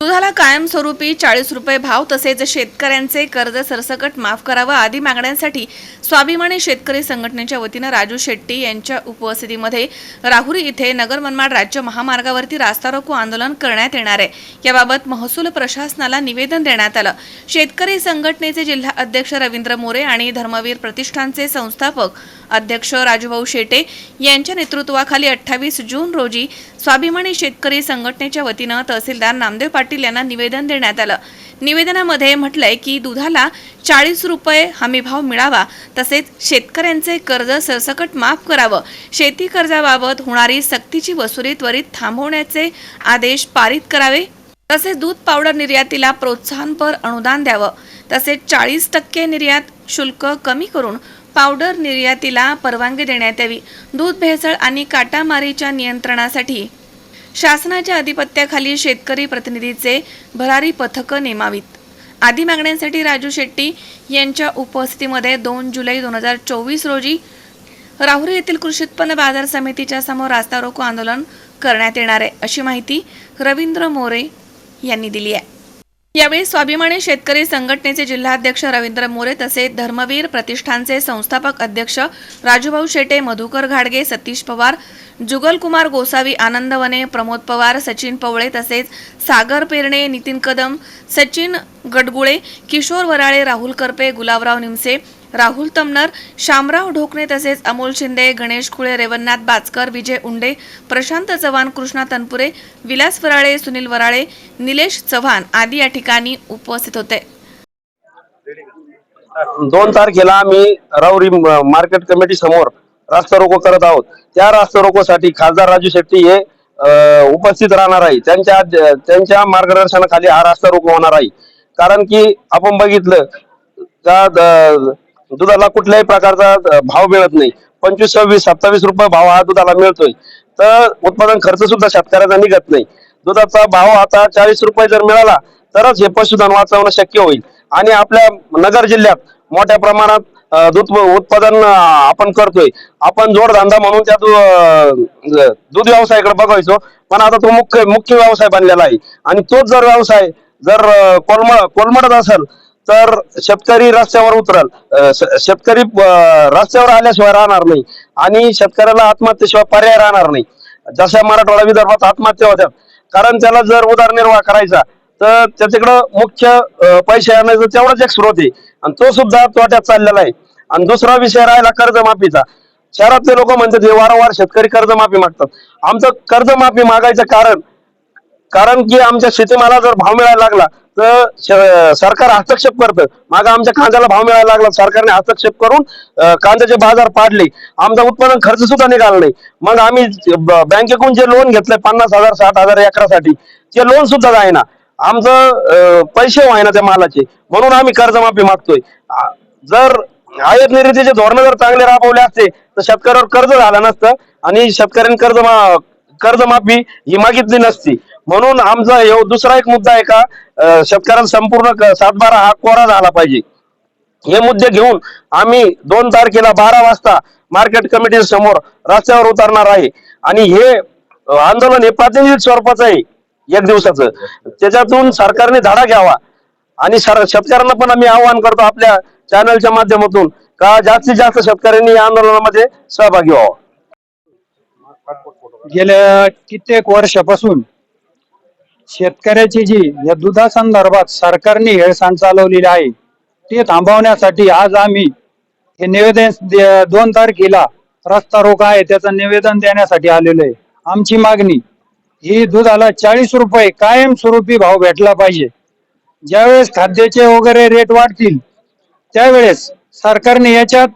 दुधाला कायमस्वरूपी चाळीस रुपये भाव तसेच शेतकऱ्यांचे कर्ज सरसकट माफ करावं आदी मागण्यांसाठी स्वाभिमानी शेतकरी संघटनेच्या वतीनं राजू शेट्टी यांच्या उपस्थितीमध्ये राहुरी इथे नगर मनमाड राज्य महामार्गावरती रास्ता रोको आंदोलन करण्यात येणार आहे. याबाबत महसूल प्रशासनाला निवेदन देण्यात आलं. शेतकरी संघटनेचे जिल्हा अध्यक्ष रवींद्र मोरे आणि धर्मवीर प्रतिष्ठानचे संस्थापक अध्यक्ष राजूभाऊ शेटे यांच्या नेतृत्वाखाली अठ्ठावीस जून रोजी स्वाभिमानी शेतकरी संघटनेच्या वतीनं तहसीलदार नामदेव पाटील यांना निवेदन देण्यात आलं. निवेदनामध्ये म्हटलंय की दुधाला चाळीस रुपये हमीभाव मिळावा तसेच शेतकऱ्यांचे कर्ज सरसकट माफ करावं शेती कर्जाबाबत होणारी सक्तीची वसुली त्वरित थांबवण्याचे आदेश पारित करावे तसेच दूध पावडर निर्यातीला प्रोत्साहनपर अनुदान द्यावं तसेच चाळीस टक्के निर्यात शुल्क कमी करून पावडर निर्यातीला परवानगी देण्यात यावी. दूध भेसळ आणि काटामारीच्या नियंत्रणासाठी शासनाच्या अधिपत्याखाली शेतकरी प्रतिनिधीचे भरारी पथकं नेमावीत. आदी मागण्यांसाठी राजू शेट्टी यांच्या उपस्थितीमध्ये दोन जुलै दोन हजार चोवीस रोजी राहुरी येथील कृषी उत्पन्न बाजार समितीच्या समोर रास्ता रोको आंदोलन करण्यात येणार आहे. अशी माहिती रवींद्र मोरे यांनी दिली आहे. यावेळी स्वाभिमानी शेतकरी संघटनेचे जिल्हाध्यक्ष रवींद्र मोरे तसेच धर्मवीर प्रतिष्ठानचे संस्थापक अध्यक्ष राजूभाऊ शेटे मधुकर घाडगे सतीश पवार जुगलकुमार गोसावी आनंद वने प्रमोद पवार सचिन पवळे तसेच सागर पेरणे नितीन कदम सचिन गडगुळे किशोर वराळे राहुल करपे गुलाबराव निमसे राहुल तमनर शामराव ढोकणे तसेच अमोल शिंदे गणेश कुळे रेवन्नाथ बाचकर विजय उंडे प्रशांत चव्हाण कृष्णा तनपुरे विलास वराळे सुनील वराळे निलेश चव्हाण आदी या ठिकाणी उपस्थित होते. दोन तारखेला आम्ही राऊरी मार्केट कमिटी समोर रास्ता रोको करत आहोत. त्या रास्ता रोकोसाठी खासदार राजू शेट्टी हे उपस्थित राहणार आहे. त्यांच्या त्यांच्या मार्गदर्शनाखाली हा रास्ता रोको होणार आहे. कारण की आपण बघितलं का दुधाला कुठल्याही प्रकारचा भाव मिळत नाही. पंचवीस सव्वीस सत्तावीस रुपये भाव हा दुधाला मिळतोय. तर उत्पादन खर्च सुद्धा शेतकऱ्याचा निघत नाही. दुधाचा भाव आता चाळीस रुपये जर मिळाला तरच हे पशुधन वाचवणं शक्य होईल. आणि आपल्या नगर जिल्ह्यात मोठ्या प्रमाणात दूध उत्पादन आपण करतोय. आपण जोडधंदा म्हणून त्या दूध व्यवसायाकडे बघायचो. पण आता तो मुख्य मुख्य व्यवसाय बनलेला आहे. आणि तोच जर व्यवसाय जर अ, कोलम कोलमडत असेल तर शेतकरी रस्त्यावर उतरल. शेतकरी रस्त्यावर आल्याशिवाय राहणार नाही. आणि शेतकऱ्याला आत्महत्येशिवाय पर्याय राहणार नाही. जशा मराठवाडा विदर्भात आत्महत्या होत्या. कारण त्याला जर उदरनिर्वाह करायचा तर त्याच्याकडं मुख्य पैसे आणायचं तेवढाच एक स्रोत आहे. आणि तो सुद्धा तोट्यात चाललेला आहे. आणि दुसरा विषय राहिला कर्जमाफीचा. शहरातले लोक म्हणतात हे वारंवार शेतकरी कर्जमाफी मागतात. आमचं कर्जमाफी मागायचं कारण कारण की आमच्या शेतीमाला जर भाव मिळायला लागला तर सरकार हस्तक्षेप करतं. मागं आमच्या कांद्याला भाव मिळायला लागला सरकारने हस्तक्षेप करून कांद्याचे बाजार पाडले. आमचा उत्पादन खर्च सुद्धा निघाला नाही. मग आम्ही बँकेकडून जे लोन घेतलंय पन्नास हजार साठ हजार एकरासाठी ते लोन सुद्धा जायना. आमचं पैसे व्हायना त्या मालाचे. म्हणून आम्ही कर्जमाफी मागतोय. जर आयात निर्यातीचे धोरण जर चांगले राबवले असते तर शेतकऱ्यावर कर्ज झालं नसतं आणि शेतकऱ्यांनी कर्ज कर्जमाफी ही मागितली नसती. म्हणून आमचा दुसरा एक मुद्दा आहे का शेतकऱ्यांना संपूर्ण सातबारा हा कोरा झाला पाहिजे. हे मुद्दे घेऊन आम्ही दोन तारखेला बारा वाजता मार्केट कमिटी समोर रस्त्यावर उतरणार आहे. आणि हे आंदोलन हे प्रातिनिधिक स्वरूपाचं आहे एक दिवसाचं. त्याच्यातून सरकारने धडा घ्यावा. आणि शेतकऱ्यांना पण आम्ही आवाहन करतो आपल्या चॅनलच्या माध्यमातून का जास्तीत जास्त शेतकऱ्यांनी या आंदोलनामध्ये सहभागी व्हावा. गेल्या कित्येक वर्षापासून शेतकऱ्याची जी या दुधासंदर्भात सरकारने हेळसांड चालवलेली आहे ते थांबवण्यासाठी आज आम्ही हे निवेदन दोन तारखेला रस्ता रोका आहे त्याचं निवेदन देण्यासाठी आलेलो आहे. आमची मागणी ही दुधाला चाळीस रुपये कायमस्वरूपी भाव भेटला पाहिजे. ज्यावेळेस खाद्याचे वगैरे रेट वाढतील त्यावेळेस सरकारने याच्यात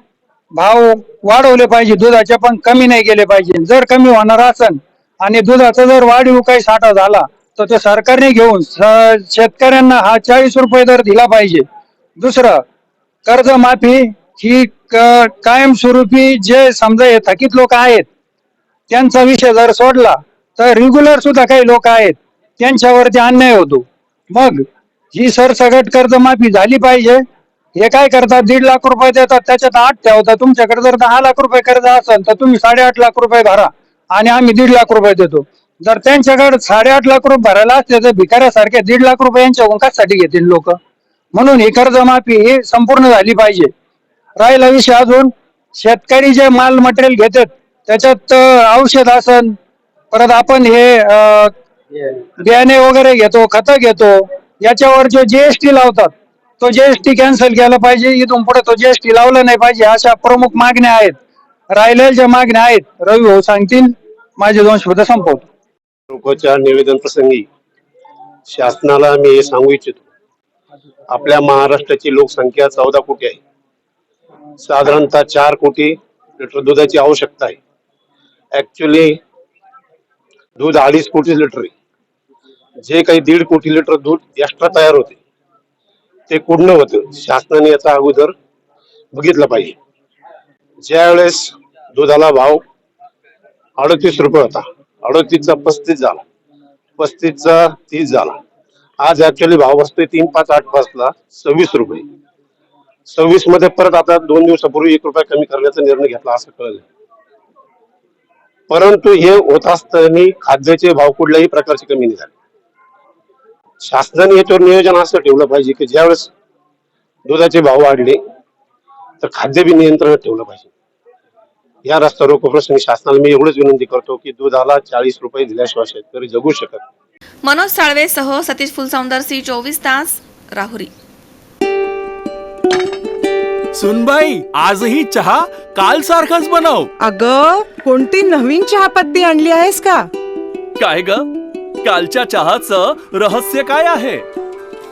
भाव वाढवले पाहिजे दुधाचे पण कमी नाही केले पाहिजे. जर कमी होणार असेल आणि दुधाचा जर वाढीव काही साठा झाला तर ते सरकारने घेऊन स- शेतकऱ्यांना हा चाळीस रुपये दर दिला पाहिजे. दुसरं कर्जमाफी ही क- कायमस्वरूपी जे समजा हे थकीत लोक आहेत त्यांचा विषय जर सोडला तर रेग्युलर सुद्धा काही लोक आहेत त्यांच्यावरती अन्याय होतो. मग ही सरसगट कर्जमाफी झाली पाहिजे. हे काय करतात? दीड लाख रुपये देतात त्याच्यात आठ ठेवतात. तुमच्याकडे जर दहा लाख रुपये कर्ज असेल तर तुम्ही साडेआठ लाख रुपये भरा आणि आम्ही दीड लाख रुपये देतो. जर त्यांच्याकडे साडेआठ लाख रुपये भरायला असले तर भिकाऱ्यासारखे दीड लाख रुपये यांच्या घेतील लोक. म्हणून ही कर्जमाफी ही संपूर्ण झाली पाहिजे. राहिला विषय अजून शेतकरी जे माल मटेरियल घेतात त्याच्यात औषध असन परत आपण हे बियाणे वगैरे घेतो खतं घेतो याच्यावर जो जीएसटी लावतात तो जीएसटी कॅन्सल केला पाहिजे इथून पुढे तो जीएसटी लावला नाही पाहिजे अशा प्रमुख मागण्या आहेत. राहिलेल्या ज्या मागण्या आहेत रवी भाऊ सांगतील. माझे दोन शब्द संपवतो. लोकांच्या निवेदन प्रसंगी शासनाला मी हे सांगू इच्छितो. आपल्या महाराष्ट्राची लोकसंख्या चौदा कोटी आहे. साधारणतः चार कोटी लिटर दुधाची आवश्यकता आहे. ऍक्च्युली दूध अडीच कोटी लिटर आहे. जे काही दीड कोटी लिटर दूध एक्स्ट्रा तयार होते. ते कुठनं होतं. शासनाने याचा अगोदर बघितलं पाहिजे. ज्यावेळेस दुधाला भाव अडतीस रुपये होता अडतीसचा पस्तीस झाला. पस्तीसचा तीस झाला. आज ऍक्च्युअली भाव बसतोय तीन पाच आठ पाचला सव्वीस रुपये. सव्वीसमध्ये परत आता दोन दिवसापूर्वी एक रुपया कमी करण्याचा निर्णय घेतला असं कळलं. परंतु हे होत असताना खाद्याचे भाव कुठल्याही प्रकारचे कमी नाही झाले. शासनाने याच्यावर नियोजन असं ठेवलं पाहिजे की ज्यावेळेस दुधाचे भाव वाढले तर खाद्य बी नियंत्रणात ठेवलं पाहिजे. या रस्ता रोको प्रसंगी शासनाला मी एवढंच विनंती करतो की दुधाला चाळीस रुपये दिल्याशिवाय शेतकरी जगू शकत नाही. मनोज साळवेसह सतीश फुलसौंदर सी चोवीस तास राहुरी. सुनबाई आजही चहा काल सारखाच बनव. अग कोणती नवीन चहापत्ती आणली आहेस का? काय ग? कालच्या चहाचं रहस्य काय आहे?